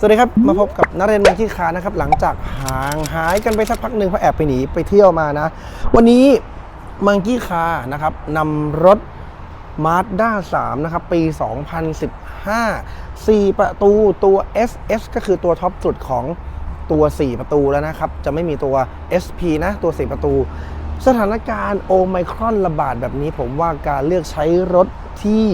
สวัสดีครับ มาพบกับนักเรนทร์มังคีคานะครับ หลังจากห่างหายกันไปสักพักหนึ่งเพราะแอบไปหนีไปเที่ยวมานะ วันนี้มังคีคานะครับนำรถ Mazda 3 นะครับ ปี 2015 4 ประตูตัว SS ก็คือตัวท็อปสุดของตัว 4 ประตูแล้วนะครับ จะไม่มีตัว SP นะตัว 4 ประตู สถานการณ์โอไมครอนระบาดแบบนี้ผมว่าการเลือกใช้รถที่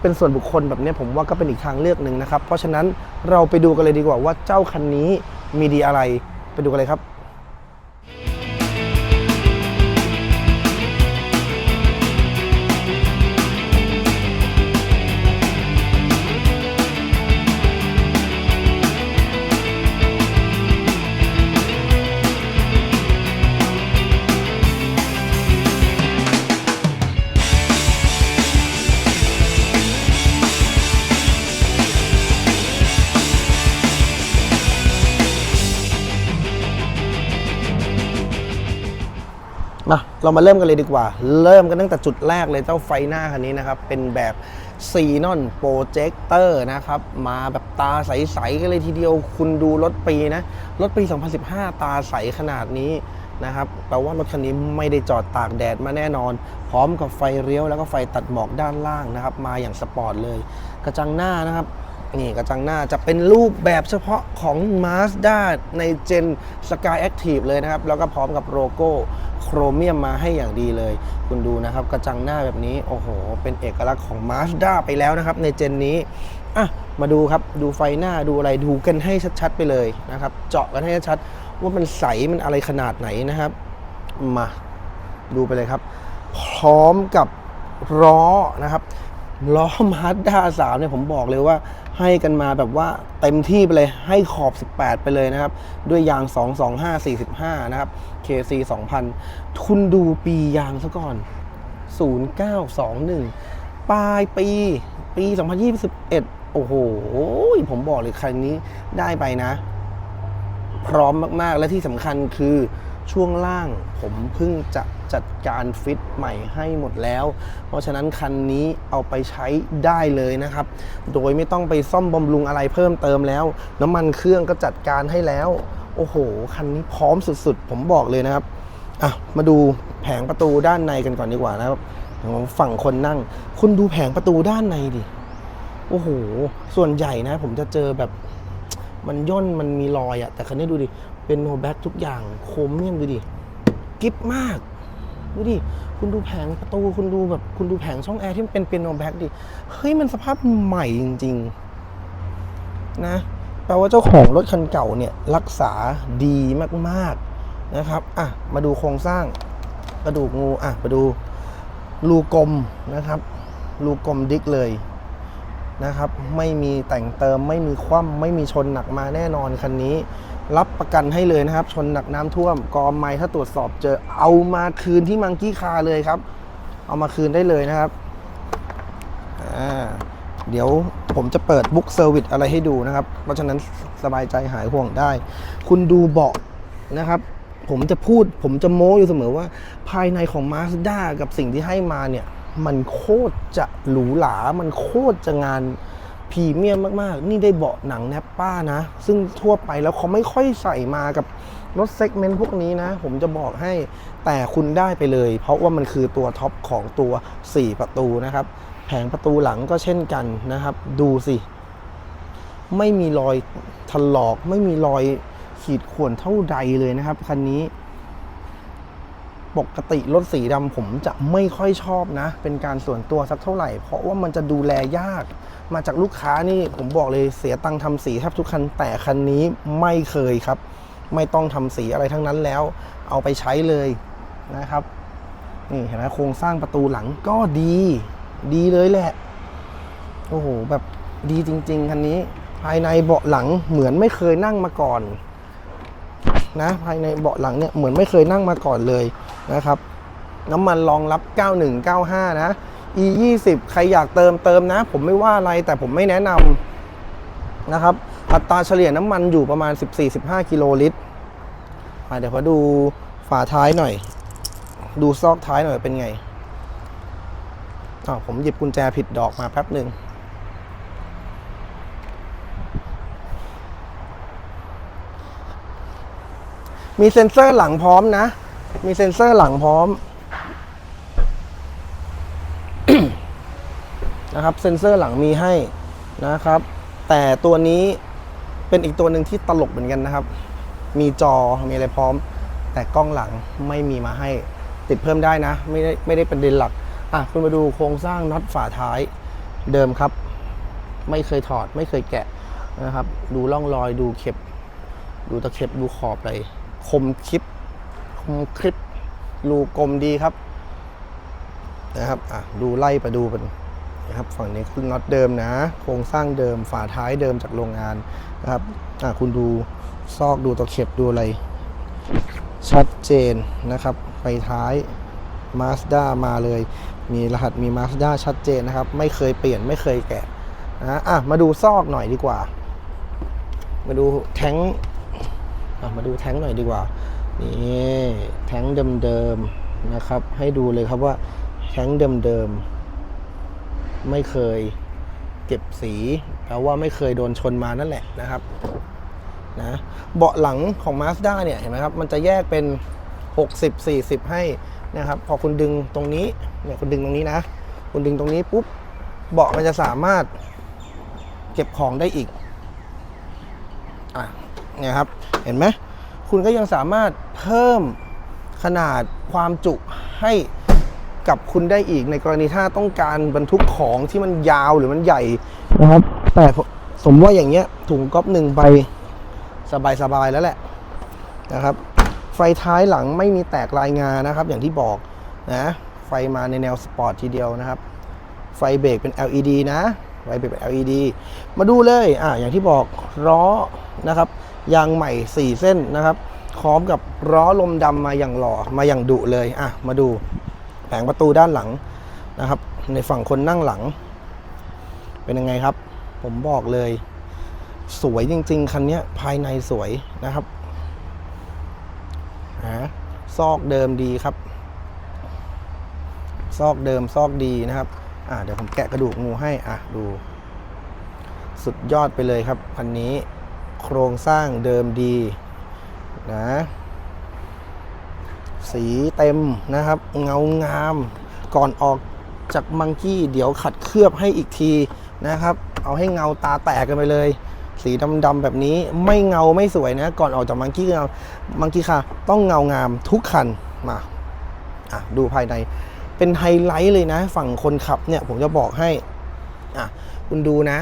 เป็นส่วนบุคคลแบบนี้ผมว่าก็เป็นอีกทางเลือกหนึ่งนะครับ เพราะฉะนั้นเราไปดูกันเลยดีกว่าว่าเจ้าคันนี้มีดีอะไร ไปดูกันเลยครับ เรามาเริ่มกันเลยดีกว่า เริ่มกันตั้งแต่จุดแรกเลยเจ้าไฟหน้าคันนี้นะครับ เป็นแบบซีนอนโปรเจคเตอร์นะครับ มาแบบตาใสๆกันเลยทีเดียว คุณดูรถปีนะ รถปี 2015 ตาใสขนาดนี้นะครับแปลว่ารถคันนี้ไม่ได้จอดตากแดดมาแน่นอน พร้อมกับไฟเลี้ยวแล้วก็ไฟตัดหมอกด้านล่างนะครับ มาอย่างสปอร์ตเลย กระจังหน้านะครับนี่กระจังหน้าจะเป็นรูปแบบเฉพาะของ Mazda ในเจน Sky Active เลยนะครับ แล้วก็พร้อมกับโลโก้ โครเมียมมาให้อย่างดีเลย คุณดูนะครับ กระจังหน้าแบบนี้ โอ้โห เป็นเอกลักษณ์ของ Mazda ไปแล้วนะครับ ในเจนนี้อะมาดูครับ ดูไฟหน้าดูอะไรดูกันให้ชัดๆไปเลยนะครับ เจาะกันให้ชัดว่ามันใสมันอะไรขนาดไหนนะครับ มาดูไปเลยครับ พร้อมกับล้อนะครับล้อมาสด้า3เนี่ยผมบอกเลยว่า ให้กันมาแบบว่าเต็มที่ไปเลยให้ขอบ 18 ไปเลยนะครับ ด้วยยาง 225 45 นะครับ KC 2000 คุณดูปียางซะก่อน 0921 ปลายปี ปี 2021 โอ้โห ผมบอกเลยคันนี้ได้ไปนะ พร้อมมาก ๆ และที่สำคัญคือ ช่วงล่างผมเพิ่งจะจัดการฟิตใหม่ให้หมดแล้ว เพราะฉะนั้นคันนี้เอาไปใช้ได้เลยนะครับ โดยไม่ต้องไปซ่อมบำรุงอะไรเพิ่มเติมแล้ว น้ำมันเครื่องก็จัดการให้แล้ว โอ้โห คันนี้พร้อมสุดๆ ผมบอกเลยนะครับอะมาดูแผงประตูด้านในกันก่อนดีกว่านะครับของฝั่งคนนั่ง คุณดูแผงประตูด้านในดิโอ้โห ส่วนใหญ่นะ ผมจะเจอแบบมันย่นมันมีรอยอะแต่คันนี้ดูดิ เป็นโนแบ็กทุกอย่างโครเมียดูดิกิฟมาก ดูดิ คุณดูแผงประตูคุณดูแบบคุณดูแผงช่องแอร์ที่มันเป็นเป็นโนแบ็กดิ เฮ้ย มันสภาพใหม่จริง ๆ นะ แปลว่าเจ้าของรถคันเก่าเนี่ย รักษาดีมาก ๆ นะครับ อะ มาดูโครงสร้างกระดูกงู อะ มาดูรูกลมนะครับ รูกลมดิกเลยนะครับ ไม่มีแต่งเติมไม่มีคว่ำไม่มีชนหนักมาแน่นอนคันนี้ รับประกันให้เลยนะครับ ชนหนักน้ำท่วมกอไม้ถ้าตรวจสอบเจอเอามาคืนที่มังกี้คาเลยครับ เอามาคืนได้เลยนะครับเดี๋ยวผมจะเปิดบุ๊กเซอร์วิสอะไรให้ดูนะครับ เพราะฉะนั้นสบายใจหายห่วงได้ คุณดูเบาะนะครับ ผมจะพูดผมจะโม้อยู่เสมอว่า ภายในของ Mazda กับสิ่งที่ให้มาเนี่ย มันโคตรจะหรูหรา มันโคตรจะงาน พรีเมียมมาก ๆ นี่ได้เบาะหนังแนปป้านะ ซึ่งทั่วไปแล้วเขาไม่ค่อยใส่มากับรถเซกเมนต์พวกนี้นะ ผมจะบอกให้แต่คุณได้ไปเลย เพราะว่ามันคือตัวท็อปของตัว 4 ประตูนะครับ แผงประตูหลังก็เช่นกันนะครับ ดูสิ ไม่มีรอยถลอก ไม่มีรอยขีดข่วนเท่าใดเลยนะครับคันนี้ ปกติรถสีดำผมจะไม่ค่อยชอบนะ เป็นการส่วนตัวสักเท่าไหร่ เพราะว่ามันจะดูแลยาก มาจากลูกค้านี่ผมบอกเลยเสียตังค์ทำสีแทบทุกคันแต่คันนี้ไม่เคยครับ ไม่ต้องทำสีอะไรทั้งนั้นแล้ว เอาไปใช้เลยนะครับนี่เห็นไหมโครงสร้างประตูหลังก็ดี ดีเลยแหละ โอ้โห แบบดีจริง ๆ คันนี้ ภายในเบาะหลังเหมือนไม่เคยนั่งมาก่อน นะ ภายในเบาะหลังเนี่ยเหมือนไม่เคยนั่งมาก่อนเลยนะครับน้ำมันรองรับ 9195 นะ e 20ใครอยากเติมเติมนะ ผมไม่ว่าอะไรแต่ผมไม่แนะนำนะครับ อัตราเฉลี่ยน้ำมันอยู่ประมาณ 14-15 กิโลลิตรเดี๋ยวขอดูฝาท้ายหน่อย ดูซอกท้ายหน่อยเป็นไงอ้าวผมหยิบกุญแจผิดดอกมาแป๊บหนึ่ง มีเซ็นเซอร์หลังพร้อมนะ มีเซ็นเซอร์หลังพร้อมนะครับ เซ็นเซอร์หลังมีให้นะครับ แต่ตัวนี้เป็นอีกตัวหนึ่งที่ตลกเหมือนกันนะครับ มีจอ มีอะไรพร้อม แต่กล้องหลังไม่มีมาให้ ติดเพิ่มได้นะ ไม่ได้ไม่ได้เป็นเด่นหลัก อะ คุณมาดูโครงสร้างน็อตฝาท้ายเดิมครับ ไม่เคยถอด ไม่เคยแกะนะครับ ดูร่องรอย ดูเข็บ ดูตะเข็บ ดูขอบอะไร คมคลิปคมคลิปรูกลมดีครับนะครับอะดูไล่ไปดูเป็นนะครับฝั่งนี้คือน็อตเดิมนะ โครงสร้างเดิมฝาท้ายเดิมจากโรงงานนะครับอะคุณดูซอกดูตะเข็บดูอะไร ชัดเจนนะครับ ไปท้าย Mazda มาเลย มีรหัสมี Mazda ชัดเจนนะครับ ไม่เคยเปลี่ยนไม่เคยแกะนะอะมาดูซอกหน่อยดีกว่า มาดูแท้ง มาดูแท้งหน่อยดีกว่า นี่แท้งเดิมๆนะครับ ให้ดูเลยครับว่าแท้งเดิมๆไม่เคยเก็บสีแปลว่าไม่เคยโดนชนมานั่นแหละนะครับนะเบาะหลังของ Mazda เนี่ยเห็นไหมครับ มันจะแยกเป็น 60 40 ให้นะครับ พอคุณดึงตรงนี้เนี่ยคุณดึงตรงนี้นะ คุณดึงตรงนี้ปุ๊บเบาะมันจะสามารถเก็บของได้อีกอะ เนี่ยครับเห็นไหมคุณก็ยังสามารถเพิ่มขนาดความจุให้กับคุณได้อีกในกรณีถ้าต้องการบรรทุกของที่มันยาวหรือมันใหญ่นะครับ แต่สมมติว่าอย่างเงี้ยถุงก๊อปหนึ่งใบสบายๆแล้วแหละนะครับ ไฟท้ายหลังไม่มีแตกลายงานะครับ อย่างที่บอกนะไฟมาในแนวสปอร์ตทีเดียวนะครับ ไฟเบรกเป็น LED นะไฟเบรกเป็น LED มาดูเลยอะอย่างที่บอกล้อนะครับ ยางใหม่ 4 เส้นนะครับพร้อมกับล้อลมดำมาอย่างหล่อมาอย่างดุเลยอะมาดูแผงประตูด้านหลังนะครับ ในฝั่งคนนั่งหลัง เป็นยังไงครับ ผมบอกเลย สวยจริง ๆ คันนี้ภายในสวยนะครับฮะซอกเดิมดีครับ ซอกเดิมซอกดีนะครับอ่าเดี๋ยวผมแกะกระดูกงูให้อะดู สุดยอดไปเลยครับคันนี้ โครงสร้างเดิมดีนะสีเต็มนะครับ เงางาม ก่อนออกจากมังกี้เดี๋ยวขัดเคลือบให้อีกทีนะครับ เอาให้เงาตาแตกกันไปเลย สีดำๆแบบนี้ไม่เงาไม่สวยนะ ก่อนออกจากมังกี้เงามังกี้ค่ะ ต้องเงางามทุกคันมาอะดูภายใน เป็นไฮไลท์เลยนะ ฝั่งคนขับเนี่ยผมจะบอกให้อะคุณดูนะ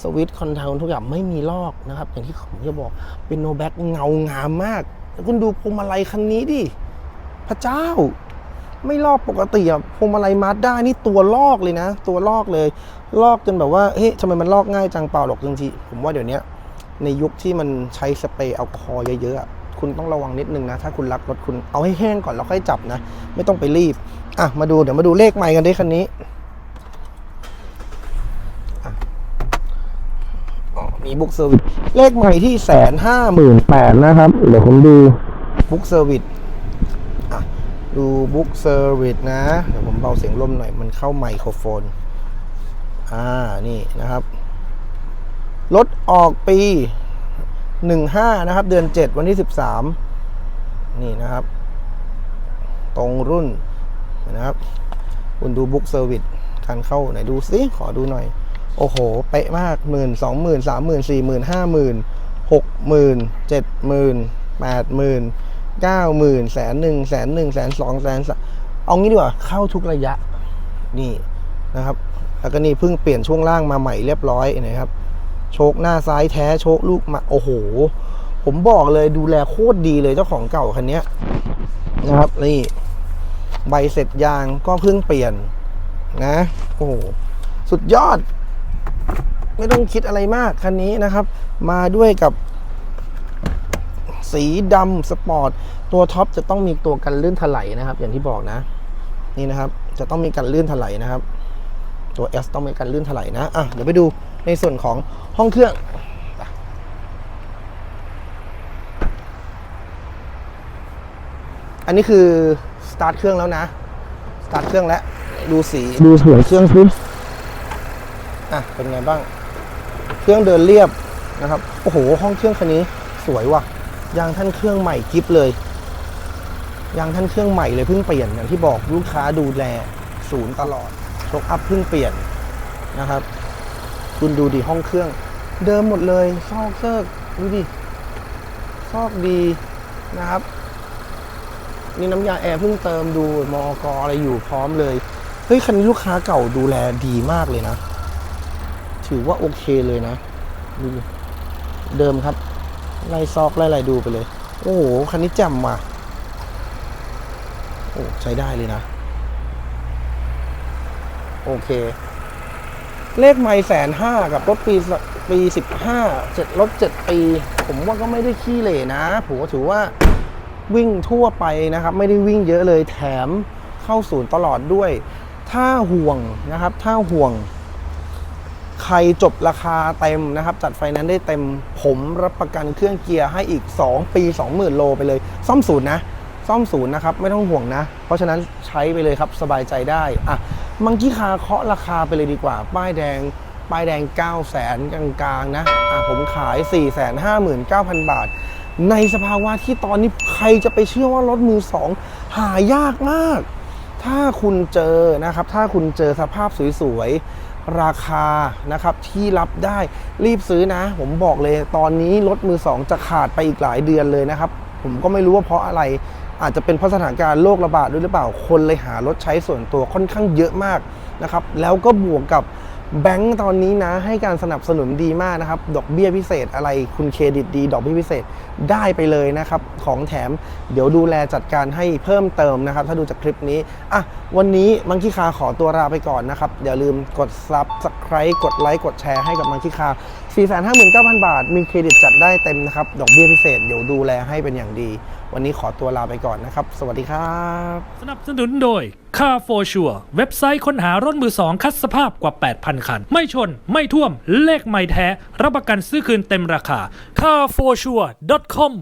สวิตช์คอนโทรลทุกอย่างไม่มีลอกนะครับ อย่างที่ผมจะบอกเป็นโนแบ็กเงางามมากแล้วคุณดูพวงมาลัยคันนี้ดิพระเจ้า ไม่ลอกปกติอะพวงมาลัยมาสด้านี่ตัวลอกเลยนะ ตัวลอกเลย ลอกจนแบบว่าเฮ้ยทำไมมันลอกง่ายจังเปล่าหรอกจริงๆผมว่าเดี๋ยวนี้ในยุคที่มันใช้สเปรย์แอลกอฮอล์เยอะๆอะคุณต้องระวังนิดนึงนะ ถ้าคุณรักรถคุณเอาให้แห้งก่อนแล้วค่อยจับนะ ไม่ต้องไปรีบ อะมาดูเดี๋ยวมาดูเลขใหม่กันดิคันนี้อะอ๋อ มีบุ๊กเซอร์วิสเลขใหม่ที่แสนห้าหมื่นแปดนะครับ เดี๋ยวผมดูบุ๊กเซอร์วิสดูบุ๊กเซอร์วิสนะ เดี๋ยวผมเบาเสียงลมหน่อย มันเข้าไมโครโฟน อ่า นี่นะครับ รถออกปี15นะครับ เดือน7วันที่13นี่นะครับ ตรงรุ่นนะครับ คุณดูบุ๊กเซอร์วิสการเข้าไหนดูสิขอดูหน่อย โอ้โห เป๊ะมากหมื่นสองหมื่นสามหมื่นสี่หมื่นห้าหมื่นหกหมื่นเจ็ดหมื่นแปดหมื่นเก้าหมื่นแสนหนึ่งแสนหนึ่งแสนสองแสนสเอางี้ดีกว่าเข้าทุกระยะนี่นะครับแล้วก็นี่เพิ่งเปลี่ยนช่วงล่างมาใหม่เรียบร้อยนะครับ โชคหน้าซ้ายแท้โชคลูกมาโอ้โห ผมบอกเลยดูแลโคตรดีเลยเจ้าของเก่าคันนี้นะครับนี่ใบเสร็จยางก็เพิ่งเปลี่ยนนะ โอ้โห สุดยอด ไม่ต้องคิดอะไรมากคันนี้นะครับ มาด้วยกับสีดำสปอร์ตตัวท็อปจะต้องมีตัวกันลื่นถลายนะครับ อย่างที่บอกนะ นี่นะครับ จะต้องมีกันลื่นถลายนะครับ ตัว S ต้องมีกันลื่นถลายนะอะเดี๋ยวไปดูในส่วนของห้องเครื่องอันนี้คือสตาร์ทเครื่องแล้วนะสตาร์ทเครื่องแล้วดูสีดูสวยเครื่องซิอะเป็นไงบ้าง เครื่องเดินเรียบนะครับโอ้โห ห้องเครื่องคันนี้สวยว่ะยางท่านเครื่องใหม่กิฟเลยยางท่านเครื่องใหม่เลยเพิ่งเปลี่ยนอย่างที่บอกลูกค้าดูแลศูนย์ตลอดชกอัพเพิ่งเปลี่ยนนะครับ คุณดูดิห้องเครื่อง เดิมหมดเลย ซอกเซิกดูดิซอกดีนะครับ นี่น้ำยาแอร์เพิ่งเติมดูมอกอะไรอยู่พร้อมเลยเฮ้ยคันนี้ลูกค้าเก่าดูแลดีมากเลยนะ ถือว่าโอเคเลยนะดูเดิมครับ ไล่ซอกไล่อะไรดูไปเลย โอ้โห คันนี้แจ่มว่ะโอ้ใช้ได้เลยนะ โอเค เลขไม่แสนห้ากับรถปีปีสิบห้าเจ็ดรถเจ็ดปี ผมว่าก็ไม่ได้ขี้เหร่นะผมก็ถือว่าวิ่งทั่วไปนะครับ ไม่ได้วิ่งเยอะเลยแถมเข้าศูนย์ตลอดด้วย ถ้าห่วงนะครับ ถ้าห่วง รจบราคาเต็มนะครับ จัดไฟแนนซ์ได้เต็มผมรับประกันเครื่องเกียร์ให้อีก 2 ปี 20,000 โลไปเลย ซ่อมศูนย์นะ ซ่อมศูนย์นะครับ ไม่ต้องห่วงนะ เพราะฉะนั้นใช้ไปเลยครับ สบายใจได้อะมังกี้คาเคาะราคาไปเลยดีกว่า ป้ายแดง ป้ายแดง 9 0 0 0 0 0กลางๆนะอะผมขาย 459,000 บาท ในสภาวะที่ตอนนี้ใครจะไปเชื่อว่ารถมือสองหายากมาก ถ้าคุณเจอนะครับ ถ้าคุณเจอสภาพสวยๆ ราคานะครับที่รับได้รีบซื้อนะ ผมบอกเลยตอนนี้รถมือสองจะขาดไปอีกหลายเดือนเลยนะครับ ผมก็ไม่รู้ว่าเพราะอะไรอาจจะเป็นเพราะสถานการณ์โรคระบาดด้วยหรือเปล่าคนเลยหารถใช้ส่วนตัวค่อนข้างเยอะมากนะครับแล้วก็บวกกับ แบงก์ตอนนี้นะให้การสนับสนุนดีมากนะครับ ดอกเบี้ยพิเศษอะไรคุณเครดิตดี ดอกเบี้ยพิเศษได้ไปเลยนะครับ ของแถมเดี๋ยวดูแลจัดการให้เพิ่มเติมนะครับ ถ้าดูจากคลิปนี้ อะ วันนี้มังคีคาขอตัวลาไปก่อนนะครับ อย่าลืมกดซับสไครต์กดไลค์กดแชร์ให้กับมังคีคา459,000 บาท มีเครดิตจัดได้เต็มนะครับ ดอกเบี้ยพิเศษ เดี๋ยวดูแลให้เป็นอย่างดี วันนี้ขอตัวลาไปก่อนนะครับ สวัสดีครับ สนับสนุนโดย Car for Sure เว็บไซต์ค้นหารถมือสองคัดสภาพกว่า 8,000 คัน ไม่ชน ไม่ท่วม เลขไม่แท้ รับประกันซื้อคืนเต็มราคา carforsure.com